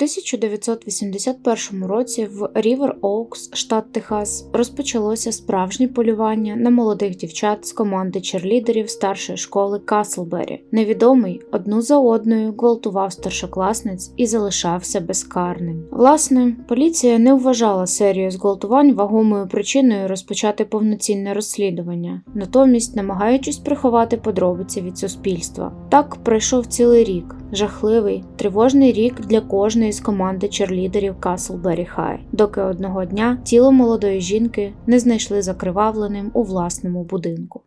1981 році в Рівер Оукс, штат Техас, розпочалося справжнє полювання на молодих дівчат з команди черлідерів старшої школи Каслбері. Невідомий одну за одною гвалтував старшокласниць і залишався безкарним. Власне, поліція не вважала серію зґвалтувань вагомою причиною розпочати повноцінне розслідування, натомість намагаючись приховати подробиці від суспільства. Так пройшов цілий рік, жахливий, тривожний рік для кожної з команди черлідерів Каслбері Хай, доки одного дня тіло молодої жінки не знайшли закривавленим у власному будинку.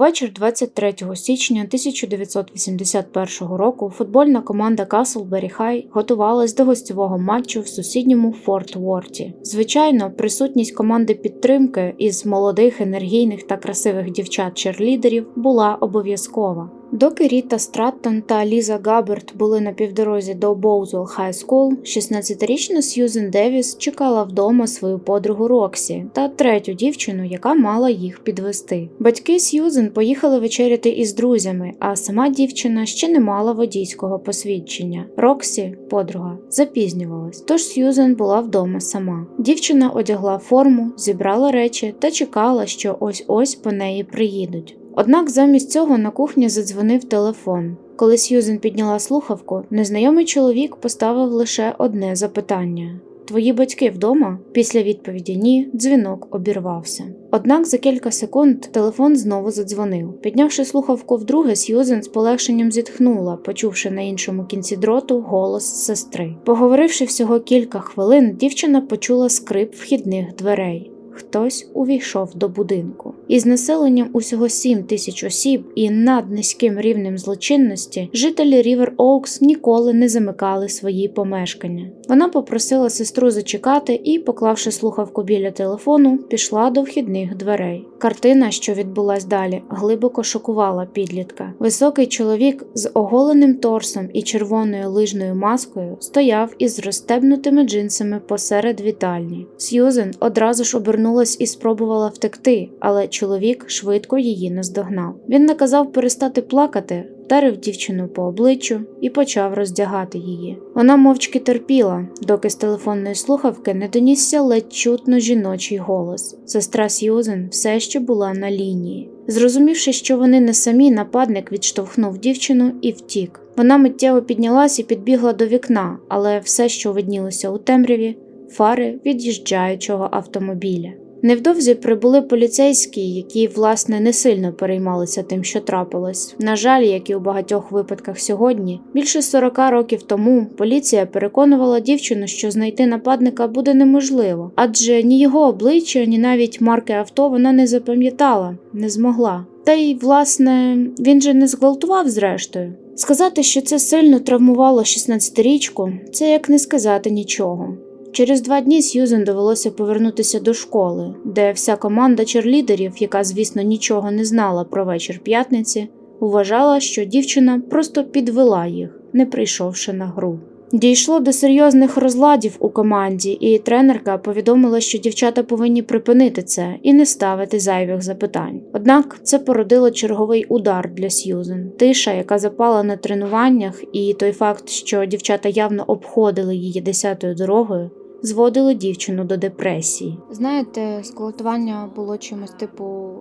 Увечір 23 січня 1981 року футбольна команда Каслбері Хай готувалась до гостьового матчу в сусідньому Форт Уорті. Звичайно, присутність команди підтримки із молодих, енергійних та красивих дівчат-черлідерів була обов'язкова. Доки Ріта Страттон та Ліза Габерт були на півдорозі до Боузуел Хай Скул, 16-річна Сьюзен Девіс чекала вдома свою подругу Роксі та третю дівчину, яка мала їх підвести. Батьки Сьюзен поїхали вечеряти із друзями, а сама дівчина ще не мала водійського посвідчення. Роксі, подруга, запізнювалась, тож Сьюзен була вдома сама. Дівчина одягла форму, зібрала речі та чекала, що ось ось по неї приїдуть. Однак замість цього на кухні задзвонив телефон. Коли Сьюзен підняла слухавку, незнайомий чоловік поставив лише одне запитання: Твої батьки вдома? Після відповіді ні, дзвінок обірвався. Однак за кілька секунд телефон знову задзвонив. Піднявши слухавку вдруге, Сьюзен з полегшенням зітхнула, почувши на іншому кінці дроту голос сестри. Поговоривши всього кілька хвилин, дівчина почула скрип вхідних дверей. Хтось увійшов до будинку. Із населенням усього 7 тисяч осіб і наднизьким рівнем злочинності жителі Рівер Оукс ніколи не замикали свої помешкання. Вона попросила сестру зачекати і, поклавши слухавку біля телефону, пішла до вхідних дверей. Картина, що відбулась далі, глибоко шокувала підлітка. Високий чоловік з оголеним торсом і червоною лижною маскою стояв із розстебнутими джинсами посеред вітальні. Сьюзен одразу ж обернулась і спробувала втекти, але чоловік швидко її наздогнав. Він наказав перестати плакати, вдарив дівчину по обличчю і почав роздягати її. Вона мовчки терпіла, доки з телефонної слухавки не донісся ледь чутно жіночий голос. Сестра Сьюзен все ще була на лінії. Зрозумівши, що вони не самі, нападник відштовхнув дівчину і втік. Вона миттєво піднялась і підбігла до вікна, але все, що виднілося у темряві, фари від'їжджаючого автомобіля. Невдовзі прибули поліцейські, які, власне, не сильно переймалися тим, що трапилось. На жаль, як і у багатьох випадках сьогодні, більше 40 років тому поліція переконувала дівчину, що знайти нападника буде неможливо, адже ні його обличчя, ні навіть марки авто вона не запам'ятала, не змогла. Та й, власне, він же не зґвалтував зрештою. Сказати, що це сильно травмувало 16-річку, це як не сказати нічого. Через два дні Сьюзен довелося повернутися до школи, де вся команда черлідерів, яка, звісно, нічого не знала про вечір п'ятниці, вважала, що дівчина просто підвела їх, не прийшовши на гру. Дійшло до серйозних розладів у команді, і тренерка повідомила, що дівчата повинні припинити це і не ставити зайвих запитань. Однак це породило черговий удар для Сьюзен. Тиша, яка запала на тренуваннях, і той факт, що дівчата явно обходили її десятою дорогою, зводили дівчину до депресії. Знаєте, зґвалтування було чимось типу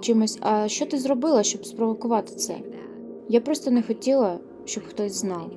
чимось. А що ти зробила, щоб спровокувати це? Я просто не хотіла, щоб хтось знав.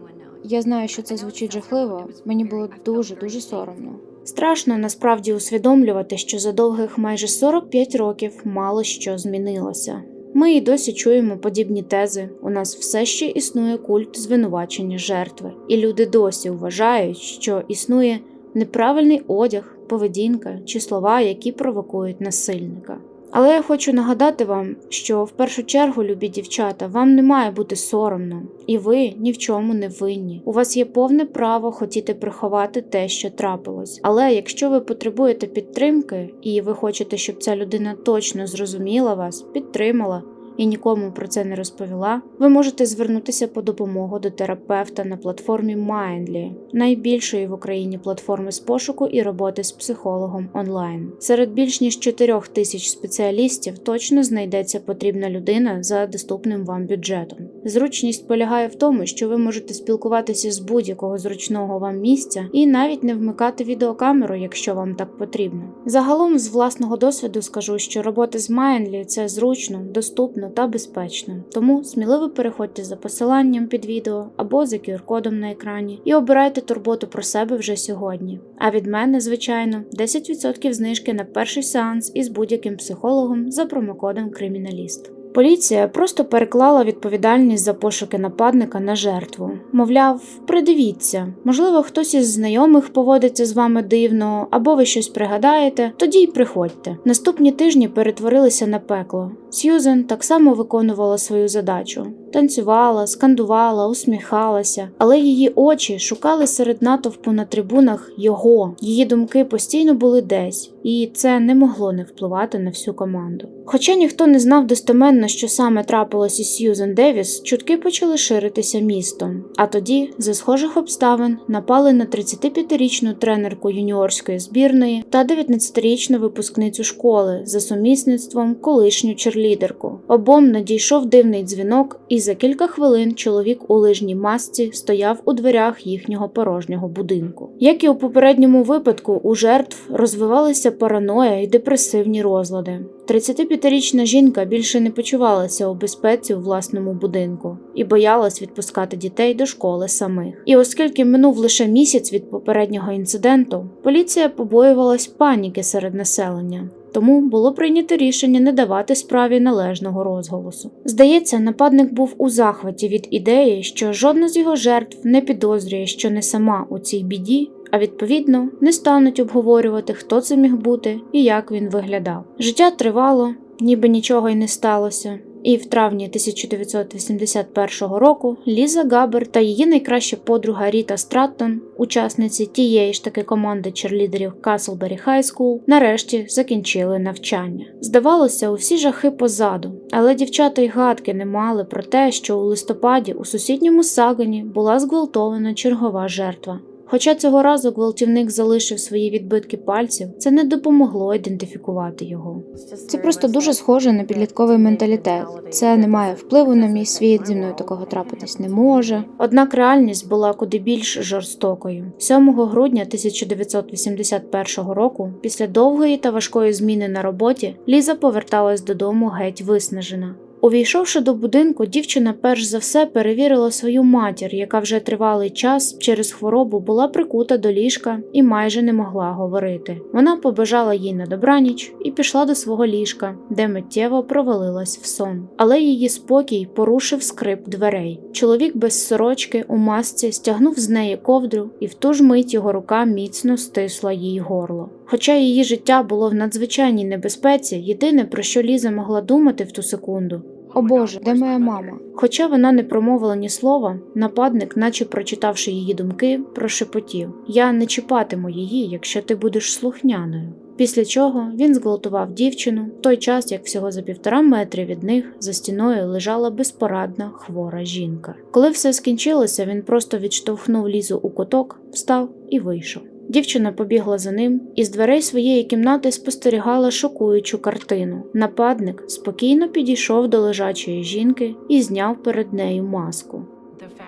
Я знаю, що це звучить жахливо. Мені було дуже дуже соромно. Страшно насправді усвідомлювати, що за довгих майже 45 років мало що змінилося. Ми і досі чуємо подібні тези. У нас все ще існує культ звинувачення жертви, і люди досі вважають, що існує неправильний одяг, поведінка чи слова, які провокують насильника. Але я хочу нагадати вам, що в першу чергу, любі дівчата, вам не має бути соромно, і ви ні в чому не винні. У вас є повне право хотіти приховати те, що трапилось. Але якщо ви потребуєте підтримки і ви хочете, щоб ця людина точно зрозуміла вас, підтримала і нікому про це не розповіла, ви можете звернутися по допомогу до терапевта на платформі Mindly, найбільшої в Україні платформи з пошуку і роботи з психологом онлайн. Серед більш ніж 4 тисяч спеціалістів точно знайдеться потрібна людина за доступним вам бюджетом. Зручність полягає в тому, що ви можете спілкуватися з будь-якого зручного вам місця і навіть не вмикати відеокамеру, якщо вам так потрібно. Загалом, з власного досвіду скажу, що робота з Mindly – це зручно, доступно та безпечно. Тому сміливо переходьте за посиланням під відео або за QR-кодом на екрані і обирайте турботу про себе вже сьогодні. А від мене, звичайно, 10% знижки на перший сеанс із будь-яким психологом за промокодом Криміналіст. Поліція просто переклала відповідальність за пошуки нападника на жертву. Мовляв, придивіться, можливо, хтось із знайомих поводиться з вами дивно, або ви щось пригадаєте, тоді й приходьте. Наступні тижні перетворилися на пекло. Сьюзен так само виконувала свою задачу: танцювала, скандувала, усміхалася, але її очі шукали серед натовпу на трибунах його. Її думки постійно були десь, і це не могло не впливати на всю команду. Хоча ніхто не знав достеменно, що саме трапилось із Сьюзен Девіс, чутки почали ширитися містом. А тоді, за схожих обставин, напали на 35-річну тренерку юніорської збірної та 19-річну випускницю школи за сумісництвом колишню черлідерку. Обом надійшов дивний дзвінок, і за кілька хвилин чоловік у лижній масці стояв у дверях їхнього порожнього будинку. Як і у попередньому випадку, у жертв розвивалися параноя і депресивні розлади. 35-річна жінка більше не почувалася у безпеці у власному будинку і боялась відпускати дітей до школи самих. І оскільки минув лише місяць від попереднього інциденту, поліція побоювалась паніки серед населення. Тому було прийнято рішення не давати справі належного розголосу. Здається, нападник був у захваті від ідеї, що жодна з його жертв не підозрює, що не сама у цій біді, а відповідно не стануть обговорювати, хто це міг бути і як він виглядав. Життя тривало, ніби нічого й не сталося. І в травні 1981 року Ліза Габер та її найкраща подруга Ріта Страттон, учасниці тієї ж таки команди черлідерів Castlebері High School, нарешті закінчили навчання. Здавалося, усі жахи позаду, але дівчата й гадки не мали про те, що у листопаді у сусідньому Сагані була зґвалтована чергова жертва. Хоча цього разу гвалтівник залишив свої відбитки пальців, це не допомогло ідентифікувати його. Це просто дуже схоже на підлітковий менталітет. Це не має впливу на мій світ, зі мною такого трапитись не може. Однак реальність була куди більш жорстокою. 7 грудня 1981 року, після довгої та важкої зміни на роботі, Ліза поверталась додому геть виснажена. Увійшовши до будинку, дівчина перш за все перевірила свою матір, яка вже тривалий час через хворобу була прикута до ліжка і майже не могла говорити. Вона побажала їй на добраніч і пішла до свого ліжка, де миттєво провалилась в сон. Але її спокій порушив скрип дверей. Чоловік без сорочки у масці стягнув з неї ковдру, і в ту ж мить його рука міцно стисла їй горло. Хоча її життя було в надзвичайній небезпеці, єдине про що Ліза могла думати в ту секунду. О Боже, де моя мама? Хоча вона не промовила ні слова, нападник, наче прочитавши її думки, прошепотів: Я не чіпатиму її, якщо ти будеш слухняною. Після чого він зґвалтував дівчину в той час, як всього за півтора метри від них за стіною лежала безпорадна хвора жінка. Коли все скінчилося, він просто відштовхнув лізу у куток, встав і вийшов. Дівчина побігла за ним і з дверей своєї кімнати спостерігала шокуючу картину. Нападник спокійно підійшов до лежачої жінки і зняв перед нею маску.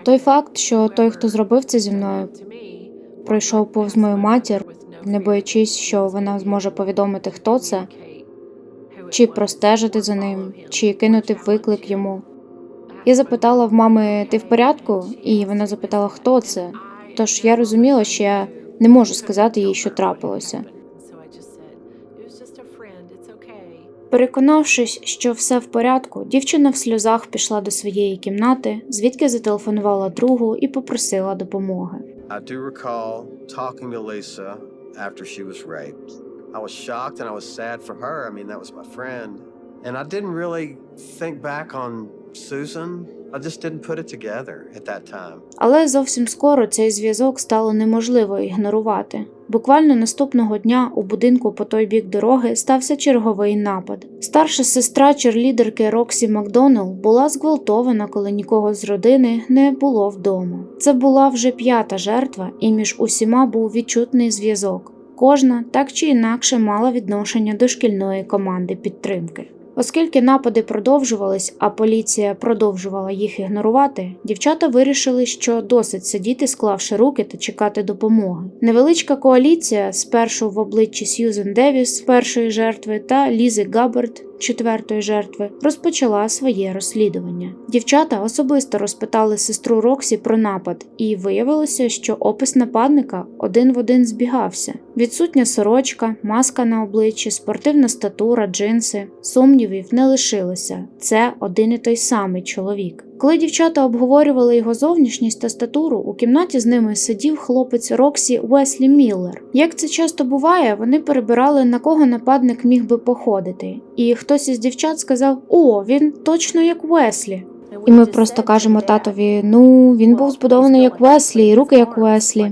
Той факт, що той, хто зробив це зі мною, пройшов повз мою матір, не боячись, що вона зможе повідомити, хто це, чи простежити за ним, чи кинути виклик йому. Я запитала в мами, ти в порядку? І вона запитала, хто це. Тож я розуміла, що я не можу сказати їй, що трапилося. Переконавшись, що все в порядку, дівчина в сльозах пішла до своєї кімнати, звідки зателефонувала другу і попросила допомоги. I do recall talking to Lisa after she was raped. And I didn't really think back on Але зовсім скоро цей зв'язок стало неможливо ігнорувати. Буквально наступного дня у будинку по той бік дороги стався черговий напад. Старша сестра черлідерки Роксі Макдоналл була зґвалтована, коли нікого з родини не було вдома. Це була вже п'ята жертва, і між усіма був відчутний зв'язок. Кожна так чи інакше мала відношення до шкільної команди підтримки. Оскільки напади продовжувались, а поліція продовжувала їх ігнорувати, дівчата вирішили, що досить сидіти, склавши руки та чекати допомоги. Невеличка коаліція, спершу в обличчі Сьюзен Девіс, першої жертви, та Лізи Габбард, четвертої жертви, розпочала своє розслідування. Дівчата особисто розпитали сестру Роксі про напад, і виявилося, що опис нападника один в один збігався: відсутня сорочка, маска на обличчі, спортивна статура, джинси. Сумнівів не лишилося. Це один і той самий чоловік. Коли дівчата обговорювали його зовнішність та статуру, у кімнаті з ними сидів хлопець Роксі Уеслі Міллер. Як це часто буває, вони перебирали на кого нападник міг би походити, і хтось із дівчат сказав: О, він точно як Уеслі. І ми просто кажемо татові: ну він був збудований як Веслі, і руки як Веслі.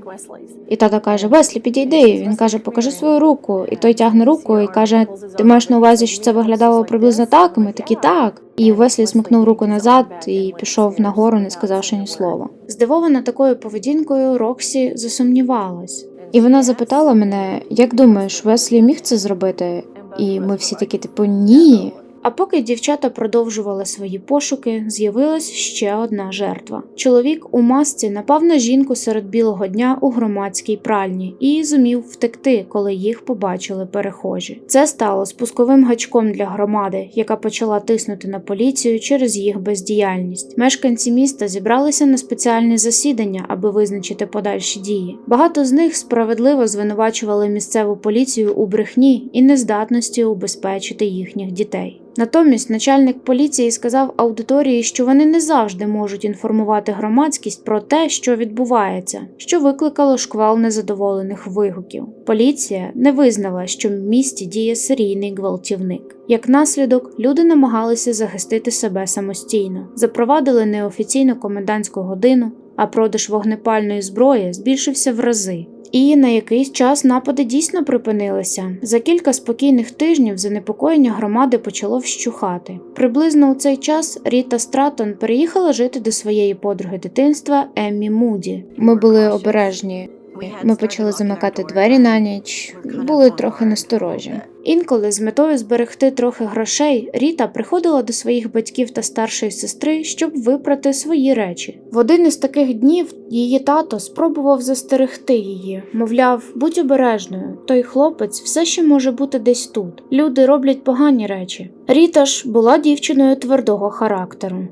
І тато каже: Веслі, підійди. Він каже, покажи свою руку. І той тягне руку і каже: Ти маєш на увазі, що це виглядало приблизно так? І ми такі так. І Веслі смикнув руку назад і пішов нагору, не сказавши ні слова. Здивована такою поведінкою, Роксі засумнівалась. І вона запитала мене: як думаєш, Веслі міг це зробити? І ми всі такі, типу, ні. А поки дівчата продовжували свої пошуки, з'явилась ще одна жертва. Чоловік у масці напав на жінку серед білого дня у громадській пральні і зумів втекти, коли їх побачили перехожі. Це стало спусковим гачком для громади, яка почала тиснути на поліцію через їх бездіяльність. Мешканці міста зібралися на спеціальне засідання, аби визначити подальші дії. Багато з них справедливо звинувачували місцеву поліцію у брехні і нездатності убезпечити їхніх дітей. Натомість начальник поліції сказав аудиторії, що вони не завжди можуть інформувати громадськість про те, що відбувається, що викликало шквал незадоволених вигуків. Поліція не визнала, що в місті діє серійний гвалтівник. Як наслідок, люди намагалися захистити себе самостійно, запровадили неофіційну комендантську годину, а продаж вогнепальної зброї збільшився в рази. І на якийсь час напади дійсно припинилися. За кілька спокійних тижнів занепокоєння громади почало вщухати. Приблизно у цей час Ріта Стратон переїхала жити до своєї подруги дитинства Еммі Муді. Ми були обережні. Ми почали замикати двері на ніч, були трохи насторожі. Інколи з метою зберегти трохи грошей Ріта приходила до своїх батьків та старшої сестри, щоб випрати свої речі. В один із таких днів її тато спробував застерегти її, мовляв, будь обережною, той хлопець все ще може бути десь тут. Люди роблять погані речі. Ріта ж була дівчиною твердого характеру.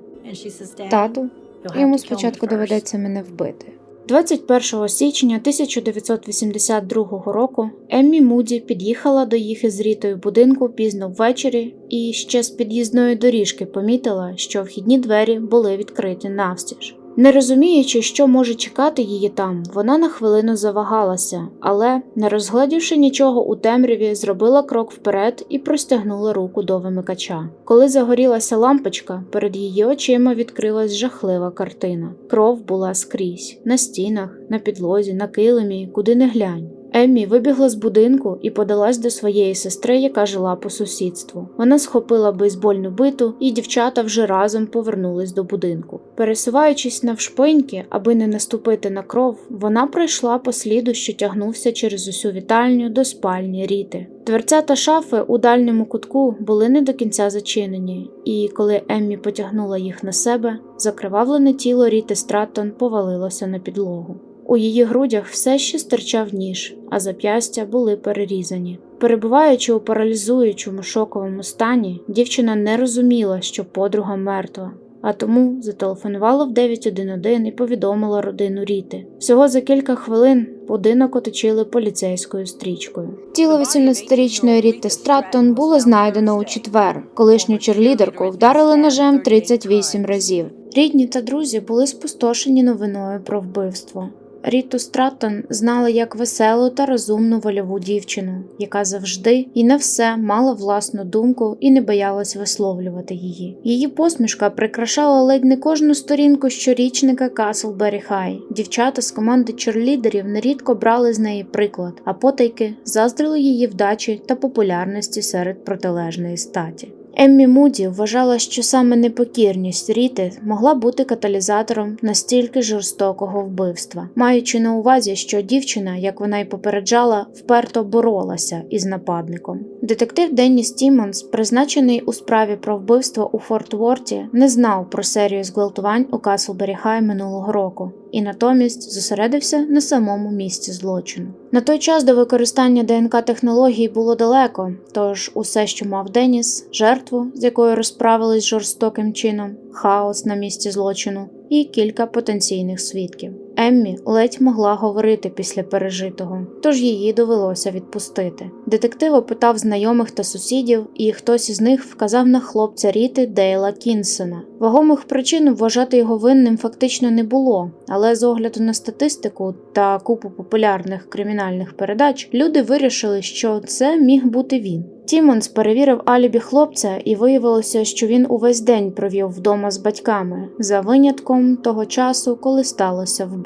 Тату, йому спочатку доведеться мене вбити. 21 січня 1982 року Еммі Муді під'їхала до їх із Рітою будинку пізно ввечері і ще з під'їзної доріжки помітила, що вхідні двері були відкриті навстіж. Не розуміючи, що може чекати її там, вона на хвилину завагалася, але, не розгледівши нічого у темряві, зробила крок вперед і простягнула руку до вимикача. Коли загорілася лампочка, перед її очима відкрилась жахлива картина. Кров була скрізь на стінах, на підлозі, на килимі, куди не глянь. Еммі вибігла з будинку і подалась до своєї сестри, яка жила по сусідству. Вона схопила бейсбольну биту, і дівчата вже разом повернулись до будинку. Пересуваючись навшпиньки, аби не наступити на кров, вона пройшла по сліду, що тягнувся через усю вітальню до спальні Ріти. Дверця та шафи у дальньому кутку були не до кінця зачинені, і коли Еммі потягнула їх на себе, закривавлене тіло Ріти Страттон повалилося на підлогу. У її грудях все ще стирчав ніж, а зап'ястя були перерізані. Перебуваючи у паралізуючому шоковому стані, дівчина не розуміла, що подруга мертва, а тому зателефонувала в 911 і повідомила родину Ріти. Всього за кілька хвилин будинок оточили поліцейською стрічкою. Тіло 18-річної Рітти Страттон було знайдено у четвер. Колишню черлідерку вдарили ножем 38 разів. Рідні та друзі були спустошені новиною про вбивство. Ріту Страттон знали як веселу та розумну вольову дівчину, яка завжди і на все мала власну думку і не боялась висловлювати її. Її посмішка прикрашала ледь не кожну сторінку щорічника Каслбері Хай. Дівчата з команди черлідерів нерідко брали з неї приклад, а потайки заздрили її вдачі та популярності серед протилежної статі. Еммі Муді вважала, що саме непокірність Ріти могла бути каталізатором настільки жорстокого вбивства, маючи на увазі, що дівчина, як вона й попереджала, вперто боролася із нападником. Детектив Денніс Тімонс, призначений у справі про вбивство у Форт Ворті, не знав про серію зґвалтувань у Каслбері Хай минулого року і натомість зосередився на самому місці злочину. На той час до використання ДНК технологій було далеко, тож усе, що мав Деніс, жертву, з якою розправились жорстоким чином, хаос на місці злочину і кілька потенційних свідків. Еммі ледь могла говорити після пережитого, тож її довелося відпустити. Детектив опитав знайомих та сусідів, і хтось із них вказав на хлопця Ріти Дейла Кінсона. Вагомих причин вважати його винним фактично не було, але з огляду на статистику та купу популярних кримінальних передач люди вирішили, що це міг бути він. Тімонс перевірив алібі хлопця, і виявилося, що він увесь день провів вдома з батьками, за винятком того часу, коли сталося вбивство.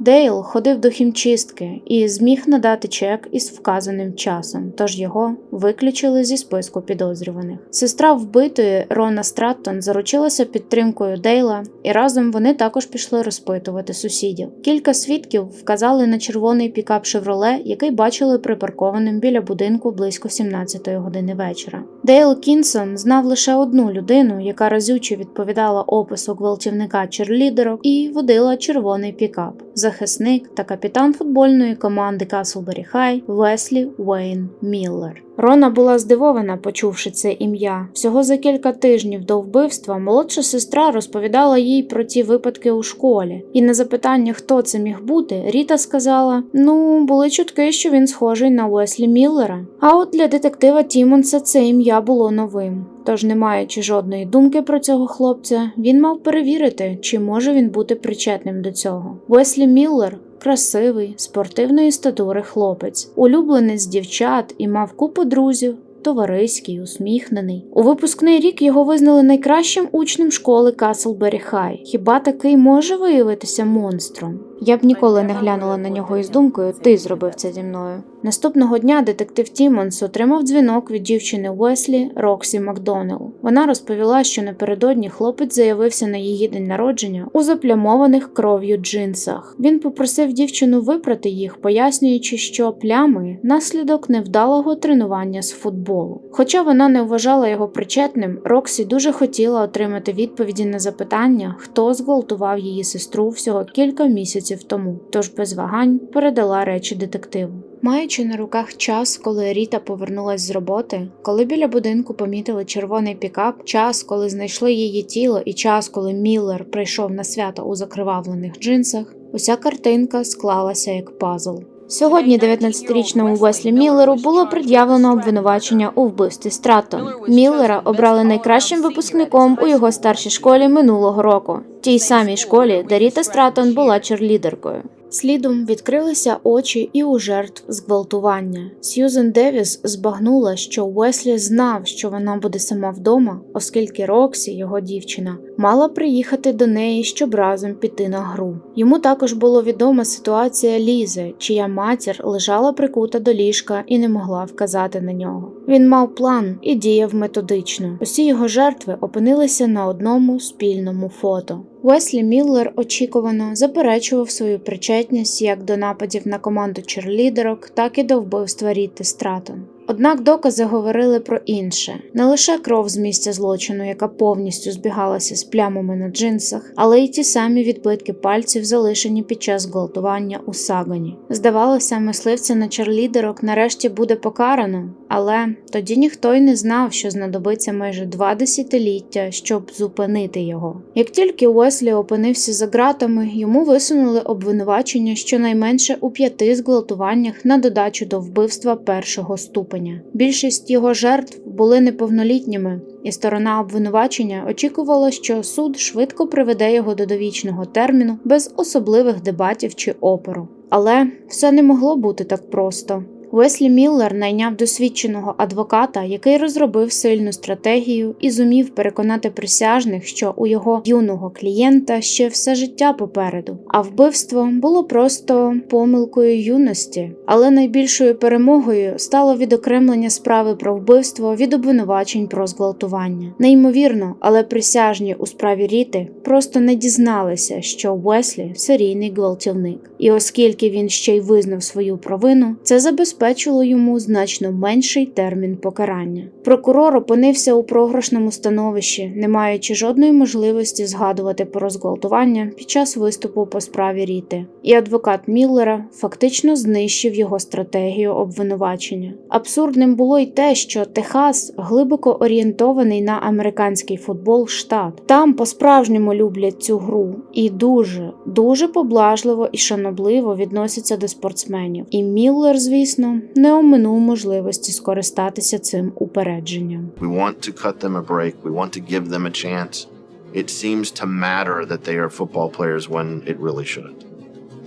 Дейл ходив до хімчистки і зміг надати чек із вказаним часом, тож його виключили зі списку підозрюваних. Сестра вбитої Рона Страттон заручилася підтримкою Дейла, і разом вони також пішли розпитувати сусідів. Кілька свідків вказали на червоний пікап Шевроле, який бачили припаркованим біля будинку близько 17 години вечора. Дейл Кінсон знав лише одну людину, яка разюче відповідала опису гвалтівника черлідерок і водила червоний пікап захисник та капітан футбольної команди Каслбері Хай Веслі Уейн Міллер. Рона була здивована, почувши це ім'я. Всього за кілька тижнів до вбивства молодша сестра розповідала їй про ті випадки у школі. І на запитання, хто це міг бути, Ріта сказала: Ну, були чутки, що він схожий на Уеслі Міллера. А от для детектива Тімонса це ім'я було новим. Тож, не маючи жодної думки про цього хлопця, він мав перевірити, чи може він бути причетним до цього. Уеслі Міллер красивий, спортивної статури хлопець, улюбленець дівчат і мав купу друзів. Товариський, усміхнений. У випускний рік його визнали найкращим учнем школи Каслбері Хай. Хіба такий може виявитися монстром? Я б ніколи не глянула на нього із думкою ти зробив це зі мною. Наступного дня детектив Тімонс отримав дзвінок від дівчини Уеслі Роксі Макдонелл. Вона розповіла, що напередодні хлопець заявився на її день народження у заплямованих кров'ю джинсах. Він попросив дівчину випрати їх, пояснюючи, що плями наслідок невдалого тренування з футболу. Хоча вона не вважала його причетним, Роксі дуже хотіла отримати відповіді на запитання, хто зґвалтував її сестру всього кілька місяців тому, тож без вагань передала речі детективу. Маючи на руках час, коли Ріта повернулась з роботи, коли біля будинку помітили червоний пікап, час, коли знайшли її тіло, і час, коли Міллер прийшов на свято у закривавлених джинсах, уся картинка склалася як пазл. Сьогодні 19-річному Веслі Міллеру було пред'явлено обвинувачення у вбивстві Стратон. Міллера обрали найкращим випускником у його старшій школі минулого року, тій самій школі, де Ріта Стратон була черлідеркою. Слідом відкрилися очі і у жертв зґвалтування. Сьюзен Девіс збагнула, що Уеслі знав, що вона буде сама вдома, оскільки Роксі, його дівчина, мала приїхати до неї, щоб разом піти на гру. Йому також було відома ситуація Лізи, чия матір лежала прикута до ліжка і не могла вказати на нього. Він мав план і діяв методично. Усі його жертви опинилися на одному спільному фото. Уеслі Міллер очікувано заперечував свою причетність як до нападів на команду черлідерок, так і до вбивства Ріти Стратон. Однак докази говорили про інше: не лише кров з місця злочину, яка повністю збігалася з плямами на джинсах, але й ті самі відбитки пальців, залишені під час зґвалтування у сагані. Здавалося, мисливця на черлідерок нарешті буде покарано. Але тоді ніхто й не знав, що знадобиться майже два десятиліття, щоб зупинити його. Як тільки Уеслі опинився за ґратами, йому висунули обвинувачення щонайменше у п'яти зґвалтуваннях на додачу до вбивства першого ступеня. Більшість його жертв були неповнолітніми, і сторона обвинувачення очікувала, що суд швидко приведе його до довічного терміну без особливих дебатів чи опору. Але все не могло бути так просто. Уеслі Міллер найняв досвідченого адвоката, який розробив сильну стратегію і зумів переконати присяжних, що у його юного клієнта ще все життя попереду. А вбивство було просто помилкою юності. Але найбільшою перемогою стало відокремлення справи про вбивство від обвинувачень про зґвалтування. Неймовірно, але присяжні у справі Ріти просто не дізналися, що Уеслі серійний гвалтівник. І оскільки він ще й визнав свою провину, це забезпечило йому значно менший термін покарання. Прокурор опинився у програшному становищі, не маючи жодної можливості згадувати про зґвалтування під час виступу по справі Ріти. І адвокат Міллера фактично знищив його стратегію обвинувачення. Абсурдним було й те, що Техас глибоко орієнтований на американський футбол штат. Там по-справжньому люблять цю гру і дуже, дуже поблажливо і шанобливо відносяться до спортсменів. І Міллер, звісно, не оминув можливості скористатися цим упередженням. We want to cut them a break. We want to give them a chance. It seems to matter that they are football players when it really shouldn't.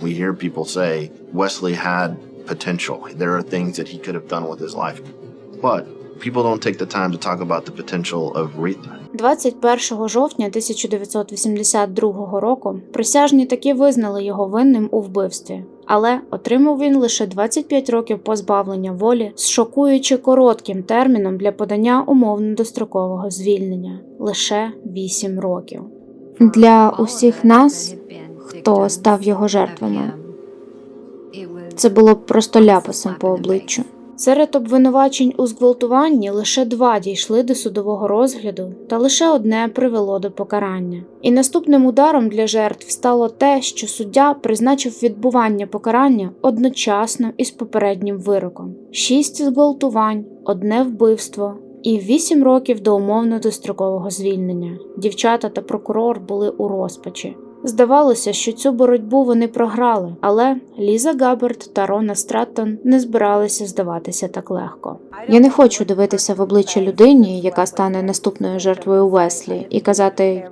We hear people say Wesley had potential. There are things that he could have done with his life. But people don't take the time to talk about the potential of Rita. 21 жовтня 1982 року присяжні таки визнали його винним у вбивстві, але отримав він лише 25 років позбавлення волі з шокуючи коротким терміном для подання умовно-дострокового звільнення лише 8 років. Для усіх нас, хто став його жертвами, це було просто ляпасом по обличчю. Серед обвинувачень у зґвалтуванні лише два дійшли до судового розгляду, та лише одне привело до покарання. І наступним ударом для жертв стало те, що суддя призначив відбування покарання одночасно із попереднім вироком: шість зґвалтувань, одне вбивство. І вісім років до умовно дострокового звільнення. Дівчата та прокурор були у розпачі. Здавалося, що цю боротьбу вони програли, але Ліза Габерт та Рона Страттон не збиралися здаватися так легко. Я не хочу дивитися в обличчя людині, яка стане наступною жертвою Веслі, і казати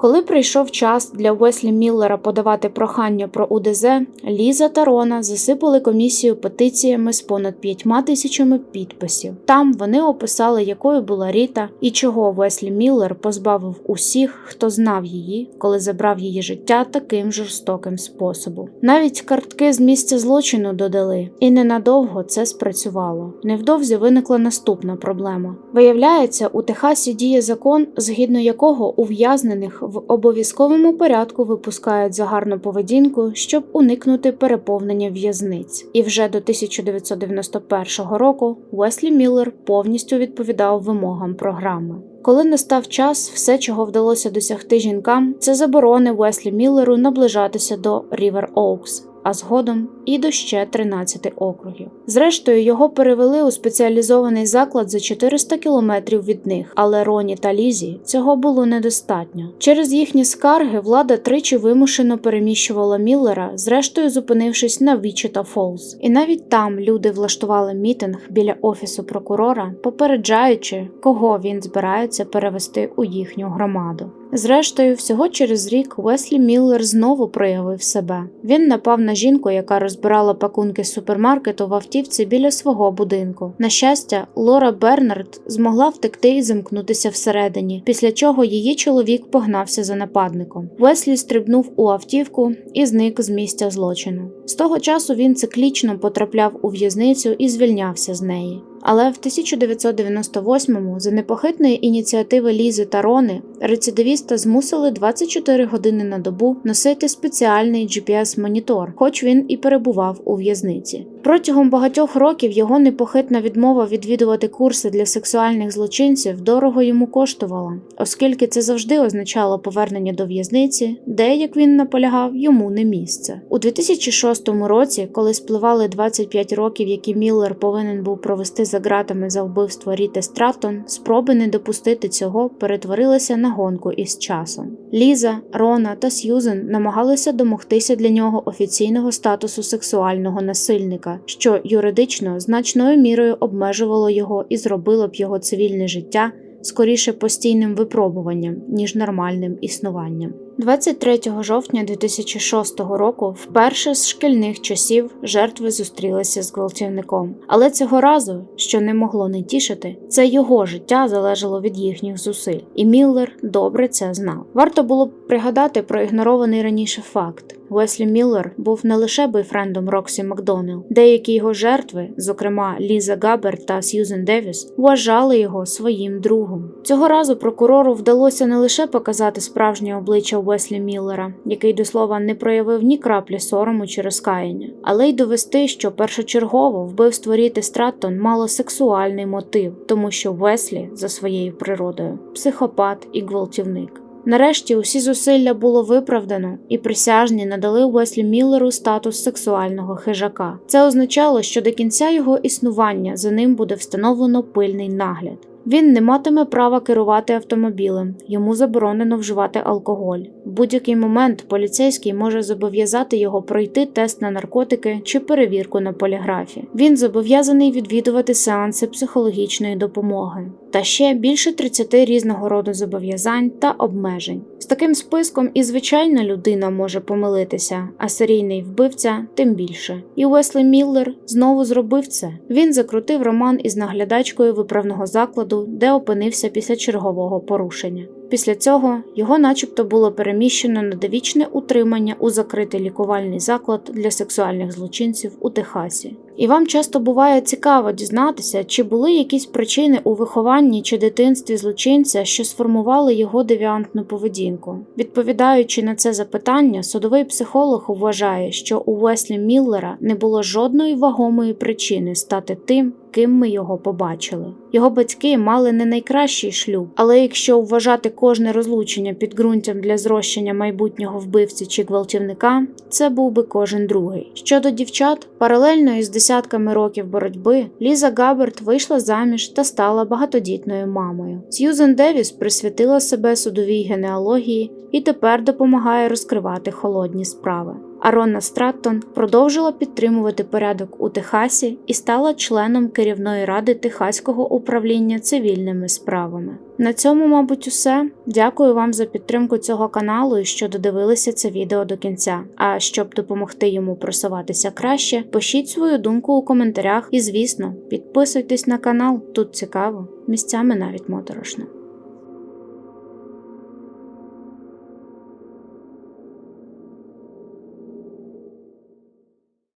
Коли прийшов час для Уеслі Міллера подавати прохання про УДЗ, Ліза та Рона засипали комісію петиціями з понад п'ятьма тисячами підписів. Там вони описали, якою була Ріта і чого Уеслі Міллер позбавив усіх, хто знав її, коли забрав її життя таким жорстоким способом. Навіть картки з місця злочину додали, і ненадовго це спрацювало. Невдовзі виникла наступна проблема. Виявляється, у Техасі діє закон, згідно якого ув'язнених в обов'язковому порядку випускають за гарну поведінку, щоб уникнути переповнення в'язниць. І вже до 1991 року Уеслі Міллер повністю відповідав вимогам програми. Коли настав час, все, чого вдалося досягти жінкам, це заборони Уеслі Міллеру наближатися до Рівер Оукс, а згодом і до ще 13 округів. Зрештою, його перевели у спеціалізований заклад за 400 кілометрів від них, але Роні та Лізі цього було недостатньо. Через їхні скарги влада тричі вимушено переміщувала Міллера, зрештою зупинившись на Вічіта Фолз. І навіть там люди влаштували мітинг біля офісу прокурора, попереджаючи, кого він збирається перевести у їхню громаду. Зрештою, всього через рік Уеслі Міллер знову проявив себе. Він напав на жінку, яка розбирала пакунки супермаркету в автівці біля свого будинку. На щастя, Лора Бернард змогла втекти і замкнутися всередині, після чого її чоловік погнався за нападником. Уеслі стрибнув у автівку і зник з місця злочину. З того часу він циклічно потрапляв у в'язницю і звільнявся з неї. Але в 1998-му за непохитної ініціативи Лізи та Рони рецидивіста змусили 24 години на добу носити спеціальний GPS-монітор, хоч він і перебував у в'язниці. Протягом багатьох років його непохитна відмова відвідувати курси для сексуальних злочинців дорого йому коштувала, оскільки це завжди означало повернення до в'язниці, де, як він наполягав, йому не місце. У 2006 році, коли спливали 25 років, які Міллер повинен був провести за ґратами за вбивство Ріти Стратон, спроби не допустити цього перетворилися на гонку із часом. Ліза, Рона та Сьюзен намагалися домогтися для нього офіційного статусу сексуального насильника, що юридично значною мірою обмежувало його і зробило б його цивільне життя скоріше постійним випробуванням, ніж нормальним існуванням. 23 жовтня 2006 року, вперше з шкільних часів, жертви зустрілися з гвалтівником. Але цього разу, що не могло не тішити, це його життя залежало від їхніх зусиль, і Міллер добре це знав. Варто було б пригадати про ігнорований раніше факт. Уеслі Міллер був не лише бойфрендом Роксі Макдонел. Деякі його жертви, зокрема Ліза Габер та Сьюзен Девіс, вважали його своїм другом. Цього разу прокурору вдалося не лише показати справжнє обличчя Уеслі Міллера, який до слова не проявив ні краплі сорому чи розкаяння, але й довести, що першочергово вбивство Ріти Страттон мало сексуальний мотив, тому що Уеслі за своєю природою психопат і гвалтівник. Нарешті усі зусилля було виправдано, і присяжні надали Уеслі Міллеру статус сексуального хижака. Це означало, що до кінця його існування за ним буде встановлено пильний нагляд. Він не матиме права керувати автомобілем, йому заборонено вживати алкоголь. В будь-який момент поліцейський може зобов'язати його пройти тест на наркотики чи перевірку на поліграфі. Він зобов'язаний відвідувати сеанси психологічної допомоги та ще більше 30 різного роду зобов'язань та обмежень. З таким списком і звичайна людина може помилитися, а серійний вбивця тим більше. І Уеслі Міллер знову зробив це. Він закрутив роман із наглядачкою виправного закладу, де опинився після чергового порушення. Після цього його, начебто, було переміщено на довічне утримання у закритий лікувальний заклад для сексуальних злочинців у Техасі. І вам часто буває цікаво дізнатися, чи були якісь причини у вихованні чи дитинстві злочинця, що сформували його девіантну поведінку. Відповідаючи на це запитання, судовий психолог вважає, що у Уеслі Міллера не було жодної вагомої причини стати тим, ким ми його побачили. Його батьки мали не найкращий шлюб, але якщо вважати кожне розлучення підґрунтям для зрощення майбутнього вбивці чи гвалтівника, це був би кожен другий. Щодо дівчат, паралельно із десятками років боротьби, Ліза Габерт вийшла заміж та стала багатодітною мамою. Сьюзен Девіс присвятила себе судовій генеалогії і тепер допомагає розкривати холодні справи. А Ронна Страттон продовжила підтримувати порядок у Техасі і стала членом керівної ради Техаського управління цивільними справами. На цьому, мабуть, усе. Дякую вам за підтримку цього каналу і що додивилися це відео до кінця. А щоб допомогти йому просуватися краще, пишіть свою думку у коментарях і, звісно, підписуйтесь на канал, тут цікаво, місцями навіть моторошно.